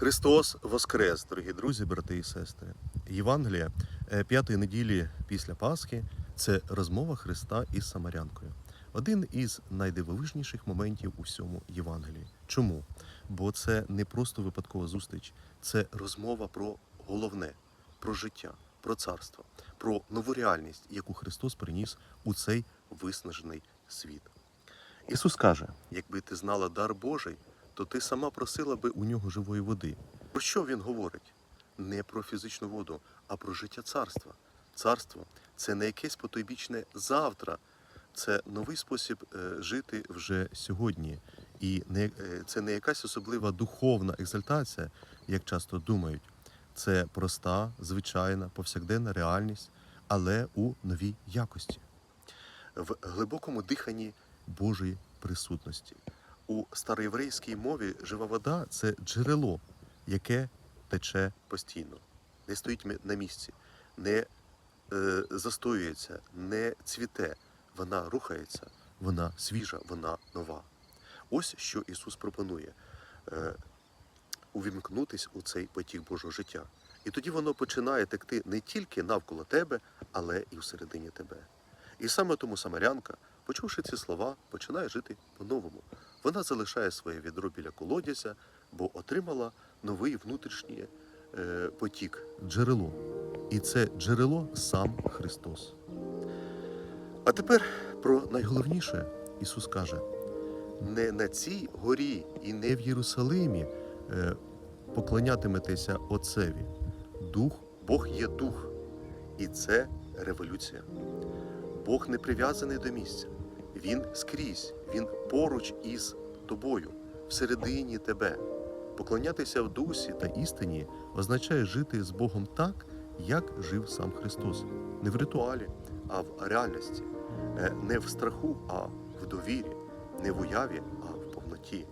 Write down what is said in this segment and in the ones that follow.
Христос Воскрес, дорогі друзі, брати і сестри. Євангелія е, п'ятої неділі після Пасхи це розмова Христа із Самарянкою. Один із найдивовижніших моментів у всьому Євангелії. Чому? Бо це не просто випадкова зустріч, це розмова про головне, про життя, про царство, про нову реальність, яку Христос приніс у цей виснажений світ. Ісус каже: якби ти знала дар Божий, то ти сама просила би у нього живої води. Про що він говорить? Не про фізичну воду, а про життя царства. Царство це не якесь потойбічне завтра, це новий спосіб е, жити вже сьогодні. І не, е, це не якась особлива духовна екзальтація, як часто думають. Це проста, звичайна, повсякденна реальність, але у новій якості в глибокому диханні Божої присутності. У староєврейській мові жива вода це джерело, яке тече постійно, не стоїть на місці, не е, застоюється, не цвіте. Вона рухається, вона свіжа, вона нова. Ось що Ісус пропонує е, увімкнутись у цей потік Божого життя. І тоді воно починає текти не тільки навколо тебе, але і всередині тебе. І саме тому самарянка, почувши ці слова, починає жити по-новому. Вона залишає своє відро біля колодязя, бо отримала новий внутрішній е, потік, джерело. І це джерело сам Христос. А тепер про найголовніше Ісус каже: не на цій горі і не в Єрусалимі е, поклонятиметеся Отцеві. Дух, Бог є дух, і це революція. Бог не прив'язаний до місця. Він скрізь, він поруч із тобою, всередині тебе. Поклонятися в дусі та істині означає жити з Богом так, як жив сам Христос. Не в ритуалі, а в реальності, Е, не в страху, а в довірі, не в уяві, а в повноті.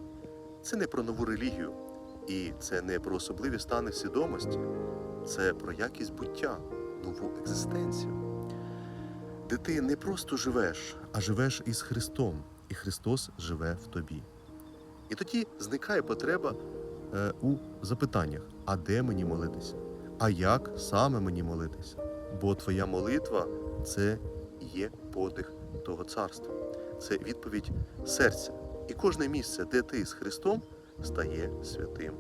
Це не про нову релігію, і це не про особливі стани свідомості, це про якість буття, нову екзистенцію де ти не просто живеш, а живеш із Христом, і Христос живе в тобі. І тоді зникає потреба е, у запитаннях: а де мені молитися? А як саме мені молитися? Бо твоя молитва це є подих того царства, це відповідь серця. І кожне місце, де ти з Христом, стає святим.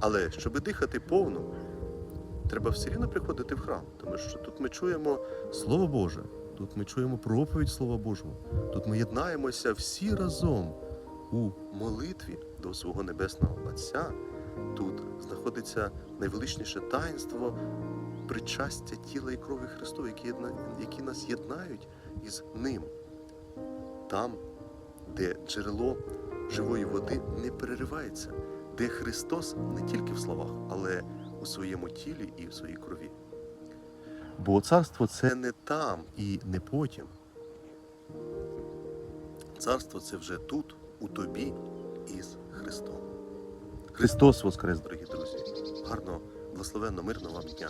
Але щоб дихати повно, треба все рівно приходити в храм, тому що тут ми чуємо Слово Боже, тут ми чуємо проповідь Слова Божого, тут ми єднаємося всі разом у молитві до свого Небесного Отця. Тут знаходиться найвеличніше таїнство причастя тіла і крові Христу, які, єдна... які нас єднають із Ним. Там, де джерело живої води не переривається, де Христос не тільки в словах, але у своєму тілі і в своїй крові. Бо царство це не там і не потім. Царство це вже тут, у тобі із Христом. Христос Воскрес, дорогі друзі! Гарного, благословенно, мирного вам дня!